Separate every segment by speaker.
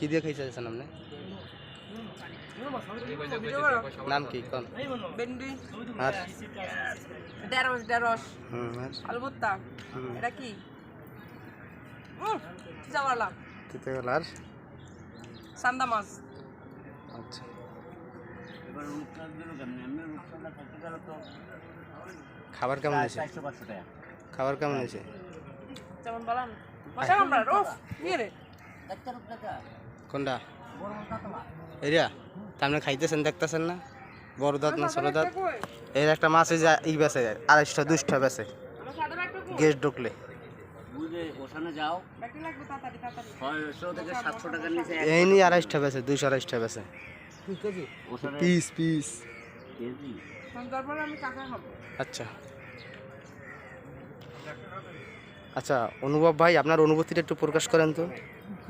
Speaker 1: কি দিয়ে খাইতে চাইছেন আপনি? নাম কি? কোন?
Speaker 2: ভেন্ডি
Speaker 1: আর?
Speaker 2: ঢেঁড়স ঢেঁড়স
Speaker 1: হুম আর?
Speaker 2: আলু ভর্তা এটা কি?
Speaker 1: তিতে গেল আর?
Speaker 2: সান্দা মাছ।
Speaker 1: আচ্ছা। খাবার কেমন হয়েছে? খাবার কেমন হয়েছে?
Speaker 2: যেমন বললাম মশা আমরা রোফ নিয়ে রে।
Speaker 1: কোনটা? এরিয়া আপনি খাইতেছেন, দেখতেছেন না? বড় দাঁত না ছোট দাঁত? এর একটা মাছ যে ই বেছে আড়াইশটা দুশটা বেছে? গেস্ট ঢুকলে। এই নিয়ে আড়াইশটা বেছে, দুইশো আড়াইশটা বেছে। Piece piece. আচ্ছা। আচ্ছা অনুভব ভাই, আপনার অনুভূতিটা একটু প্রকাশ করেন তো।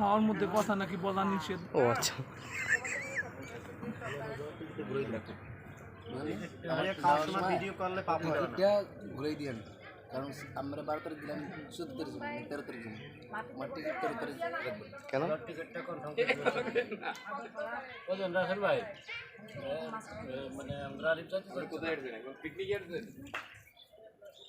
Speaker 3: খাওয়ার মধ্যে কথা নাকি বলা নিষেধ?
Speaker 1: ও আচ্ছা।
Speaker 4: ঘুরে দিয়েন। কারণ আমরা বারো তারিখ দিলাম চোদ্দ তারিখ জন্য তেরো তারিখ জন্য আমার টিকিট তেরো তারিখ
Speaker 1: কেন
Speaker 5: বলছেন রাসেল ভাই। মানে আমরা কোথায়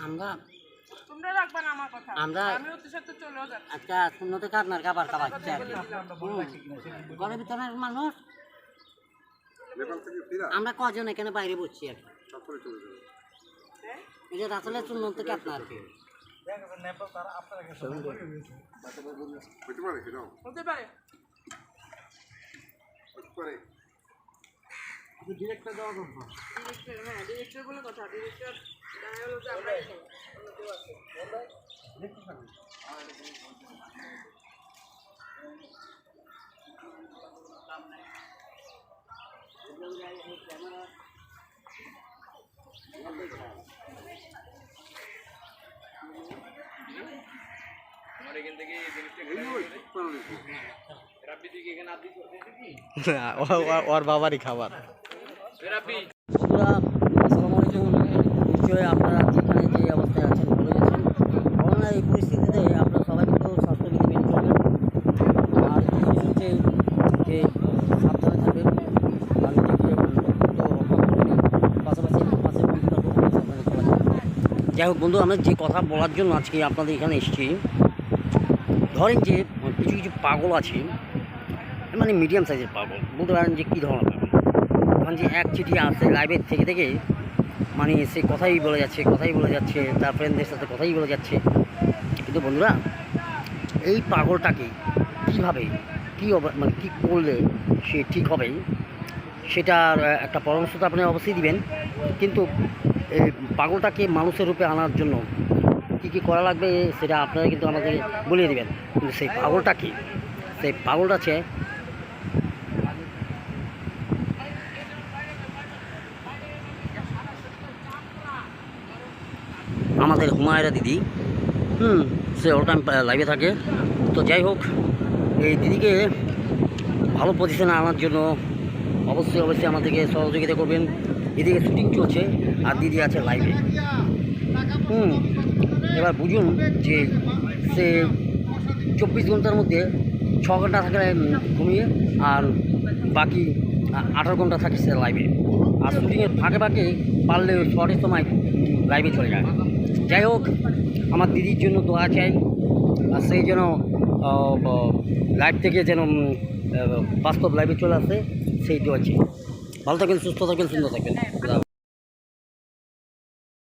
Speaker 5: আমরা
Speaker 2: তোমরা রাখবা না আমার কথা
Speaker 6: আমরা-
Speaker 2: আমি ওদের সাথে চলেও যাচ্ছি
Speaker 6: আজকে শূন্যতে কাটনার খাবার খাবার খাচ্ছি আর কি। হুম। ঘরের ভিতরে মানুষ আমরা কজন এখানে বাইরে বসছি আর কি। এই যে আসলে শূন্যতে কাটনা আর কি
Speaker 2: হতে পারে ডিরেক্টর হ্যাঁ ডিরেক্টর বলে কথা ডিরেক্টর দেখা গেলো যে আমরা অন্য কেউ আছে
Speaker 1: ও- ও- ওর বাবারই খাবার।
Speaker 6: নিশ্চয়ই আপনারা যেখানে যে অবস্থায় আছেন ভালো আছেন করোনার এই পরিস্থিতিতে আপনারা সবাই কিন্তু স্বাস্থ্যবিধি মেনে চলবেন আর হচ্ছে যে সাবধানে থাকবেন, আর নিজেকে পাশাপাশি যাই হোক বন্ধু, আমরা যে কথা বলার জন্য আজকে আপনাদের এখানে এসেছি, ধরেন যে কিছু কিছু পাগল আছে মানে মিডিয়াম সাইজের পাগল, বলতে পারেন যে কী ধরনের পাগল? এখন যে এক চিঠি আসে লাইভের থেকে থেকে মানে সে কথাই বলে যাচ্ছে, কথাই বলে যাচ্ছে, তার ফ্রেন্ডদের সাথে কথাই বলে যাচ্ছে। কিন্তু বন্ধুরা, এই পাগলটাকে কীভাবে, কী মানে কী করলে সে ঠিক হবে, সেটার একটা পরামর্শ তো আপনি অবশ্যই দিবেন। কিন্তু পাগলটাকে মানুষের রূপে আনার জন্য কী কী করা লাগবে, সেটা আপনারা কিন্তু আমাদের বলিয়ে দেবেন। কিন্তু সেই পাগলটা কি সেই পাগলটা আছে আমাদের হুমায়রা দিদি। হুম, সে অল টাইম লাইভে থাকে। তো যাই হোক, এই দিদিকে ভালো পজিশনে আনার জন্য অবশ্যই অবশ্যই আমাদেরকে সহযোগিতা করবেন। এদিকে শুটিং চলছে, আর দিদি আছে লাইভে হুম, এবার বুঝুন যে সে চব্বিশ ঘণ্টার মধ্যে ছ ঘণ্টা থাকে ঘুমিয়ে, আর বাকি আঠারো ঘণ্টা থাকে সে লাইভে আর শুটিংয়ের ফাঁকে ফাঁকে পারলে শর্টের সময় লাইভে চলে যায়। যাই হোক, আমার দিদির জন্য দোয়া চাই, আর সেই যেন লাইফ থেকে যেন বাস্তব লাইফে চলে আসে, সেই দোয়া চাই। ভালো থাকেন, সুস্থ থাকেন, সুন্দর থাকবেন